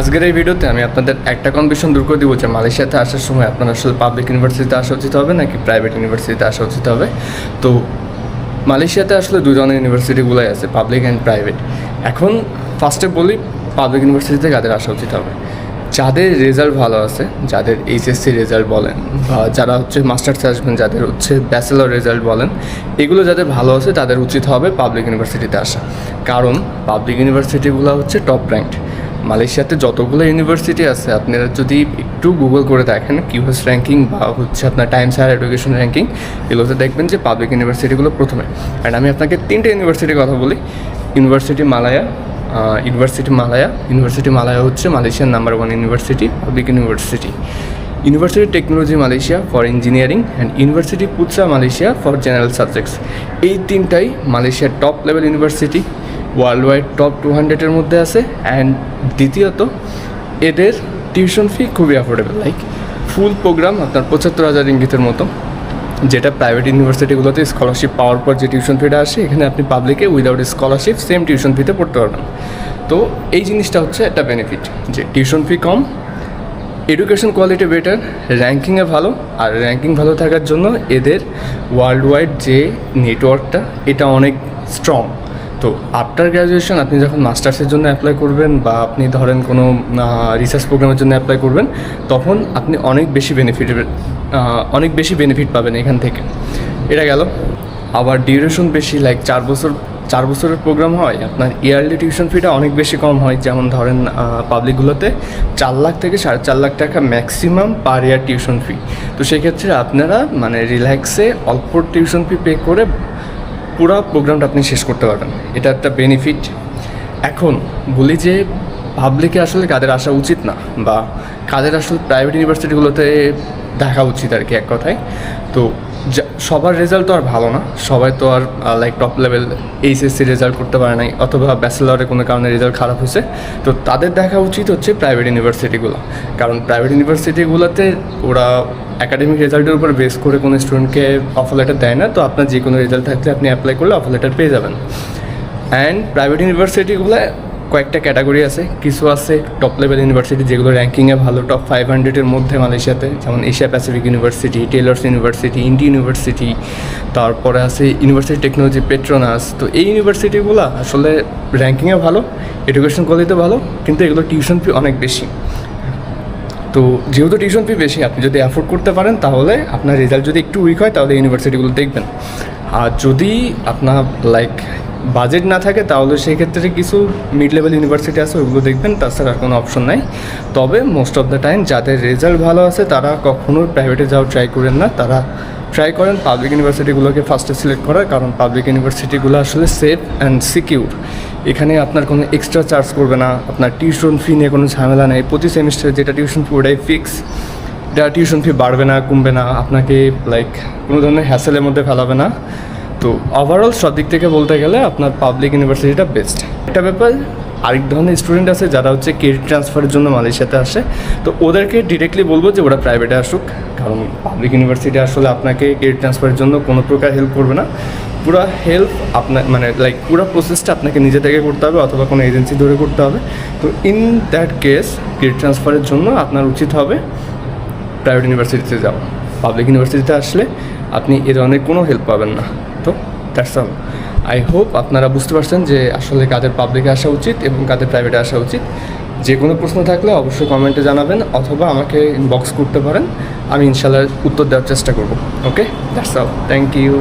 আজকের এই ভিডিওতে আমি আপনাদের একটা কনভিশন দূর করে দিব যে মালয়েশিয়াতে আসার সময় আপনার আসলে পাবলিক ইউনিভার্সিটিতে আসা উচিত হবে নাকি প্রাইভেট ইউনিভার্সিটিতে আসা উচিত হবে? তো মালয়েশিয়াতে আসলে দুই ধরনের ইউনিভার্সিটিগুলোই আছে পাবলিক অ্যান্ড প্রাইভেট এখন ফার্স্টে বলি পাবলিক ইউনিভার্সিটিতে কাদের আসা উচিত হবে? যাদের রেজাল্ট ভালো আছে, যাদের এইচএসসি রেজাল্ট বলেন বা যারা হচ্ছে মাস্টার্সে আসবেন, যাদের হচ্ছে ব্যাচেলর রেজাল্ট বলেন, এগুলো যাদের ভালো আছে তাদের উচিত হবে পাবলিক ইউনিভার্সিটিতে আসা। কারণ পাবলিক ইউনিভার্সিটিগুলো হচ্ছে টপ র্যাঙ্কড মালয়েশিয়াতে যতগুলো ইউনিভার্সিটি আছে, আপনারা যদি একটু গুগল করে দেখেন কিউএস র্যাঙ্কিং বা হচ্ছে আপনার টাইমস হায়ার এডুকেশন র্যাঙ্কিং এগুলোতে দেখবেন যে পাবলিক ইউনিভার্সিটিগুলো প্রথমে। অ্যান্ড আমি আপনাকে তিনটে ইউনিভার্সিটির কথা বলি। University Malaya university Malaya university Malaya হচ্ছে মালয়েশিয়ার number one university public university university technology Malaysia for engineering and university Putra Malaysia for general subjects এই তিনটাই মালয়েশিয়ার top level university world wide top two হান্ড্রেডের মধ্যে আছে অ্যান্ড দ্বিতীয়ত, এদের টিউশন ফি খুবই অ্যাফোর্ডেবল লাইক ফুল প্রোগ্রাম আপনার পঁচাত্তর হাজার ইঙ্গিতের মতো, যেটা প্রাইভেট ইউনিভার্সিটিগুলোতে স্কলারশিপ পাওয়ার পর যে টিউশন ফিটা আসে, এখানে আপনি পাবলিকে উইদাউট স্কলারশিপ সেম টিউশন ফিতে পড়তে পারবেন। তো এই জিনিসটা হচ্ছে একটা বেনিফিট যে টিউশন ফি কম এডুকেশন কোয়ালিটি বেটার র্যাঙ্কিংয়ে ভালো, আর র্যাঙ্কিং ভালো থাকার জন্য এদের ওয়ার্ল্ড ওয়াইড যে নেটওয়ার্কটা এটা অনেক স্ট্রং তো আফটার গ্র্যাজুয়েশন আপনি যখন মাস্টার্সের জন্য অ্যাপ্লাই করবেন বা আপনি ধরেন কোনো রিসার্চ প্রোগ্রামের জন্য অ্যাপ্লাই করবেন, তখন আপনি অনেক বেশি বেনিফিট অনেক বেশি বেনিফিট পাবেন এখান থেকে। এটা গেল। আবার ডিউরেশন বেশি লাইক চার বছর, চার বছরের প্রোগ্রাম হয়, আপনার ইয়ারলি টিউশন ফিটা অনেক বেশি কম হয়। যেমন ধরেন পাবলিকগুলোতে চার লাখ থেকে সাড়ে চার লাখ টাকা ম্যাক্সিমাম পার ইয়ার টিউশন ফি তো সেক্ষেত্রে আপনারা মানে রিল্যাক্সে অল্প টিউশন ফি পে করে পুরো প্রোগ্রামটা আপনি শেষ করতে পারবেন। এটা একটা বেনিফিট এখন বলি যে পাবলিকে আসলে কাদের আসা উচিত না, বা কাদের আসলে প্রাইভেট ইউনিভার্সিটিগুলোতে দেখা উচিত আর কি এক কথায়। তো সবার রেজাল্ট তো আর ভালো না। সবাই তো আর like top level HSC result করতে পারে নাই, অথবা ব্যাচেলরে কোনো কারণে রেজাল্ট খারাপ হয়েছে। তো তাদের দেখা উচিত হচ্ছে প্রাইভেট ইউনিভার্সিটিগুলো কারণ প্রাইভেট ইউনিভার্সিটিগুলোতে ওরা একাডেমিক রেজাল্টের উপর বেস করে কোনো স্টুডেন্টকে অফার লেটার দেয় না, তো আপনার যে কোনো রেজাল্ট থাকলে আপনি অ্যাপ্লাই করলে অফার লেটার পেয়ে যাবেন। অ্যান্ড প্রাইভেট ইউনিভার্সিটিগুলো কয়েকটা ক্যাটাগরি আছে, কিছু আছে টপ লেভেল ইউনিভার্সিটি যেগুলো র্যাঙ্কিংয়ে ভালো টপ ফাইভ হান্ড্রেডের মধ্যে মালয়েশিয়াতে, যেমন Asia Pacific university Taylor's university INTI university তারপরে আছে ইউনিভার্সিটি টেকনোলজি পেট্রোনাস তো এই ইউনিভার্সিটিগুলো আসলে র্যাঙ্কিংয়ে ভালো এডুকেশন কোয়ালিটি ভালো, কিন্তু এগুলো টিউশন ফি অনেক বেশি। তো যেহেতু টিউশন ফি বেশি, আপনি যদি অ্যাফোর্ড করতে পারেন, তাহলে আপনার রেজাল্ট যদি একটু উইক হয়, তাহলে ইউনিভার্সিটিগুলো দেখবেন। আর যদি আপনার লাইক বাজেট না থাকে, তাহলে সেই ক্ষেত্রে কিছু মিড লেভেল ইউনিভার্সিটি আছে ওগুলো দেখবেন, তাছাড়া আর কোনো অপশন নাই। তবে মোস্ট অফ দ্য টাইম যাদের রেজাল্ট ভালো আছে, তারা কখনোই প্রাইভেটে যাওয়ার ট্রাই করেন না। তারা ট্রাই করেন পাবলিক ইউনিভার্সিটিগুলোকে ফার্স্টে সিলেক্ট করার, কারণ পাবলিক ইউনিভার্সিটিগুলো আসলে সেফ অ্যান্ড সিকিউর এখানে আপনার কোনো এক্সট্রা চার্জ করবে না, আপনার টিউশন ফি নিয়ে কোনো ঝামেলা নেই। প্রতি সেমিস্টারে যেটা টিউশন ফি ওটাই ফিক্স এটা টিউশন ফি বাড়বে না, কমবে না, আপনাকে লাইক কোনো ধরনের হ্যাসেলের মধ্যে ফেলাবে না। তো ওভারঅল সব দিক থেকে বলতে গেলে আপনার পাবলিক ইউনিভার্সিটিটা বেস্ট একটা ব্যাপার, আরেক ধরনের স্টুডেন্ট আছে যারা হচ্ছে ক্রেডিট ট্রান্সফারের জন্য মালয়েশিয়াতে আসে। তো ওদেরকে ডিরেক্টলি বলব যে ওরা প্রাইভেটে আসুক, কারণ পাবলিক ইউনিভার্সিটি আসলে আপনাকে ক্রেডিট ট্রান্সফারের জন্য কোনো প্রকার হেল্প করবে না। পুরো হেল্প আপনার মানে লাইক পুরো প্রসেসটা আপনাকে নিজে থেকে করতে হবে অথবা কোনো এজেন্সি ধরে করতে হবে। তো ইন দ্যাট কেস ক্রেডিট ট্রান্সফারের জন্য আপনার উচিত হবে প্রাইভেট ইউনিভার্সিটিতে যাওয়া। পাবলিক ইউনিভার্সিটিতে আসলে আপনি এ ধরনের কোনো হেল্প পাবেন না। তো দ্যাটস অল আই হোপ আপনারা বুঝতে পারছেন যে আসলে কাদের পাবলিকে আসা উচিত এবং কাদের প্রাইভেটে আসা উচিত। যে কোনো প্রশ্ন থাকলে অবশ্যই কমেন্টে জানাবেন অথবা আমাকে ইনবক্স করতে পারেন। আমি ইনশাল্লাহ উত্তর দেওয়ার চেষ্টা করব। Okay that's all thank you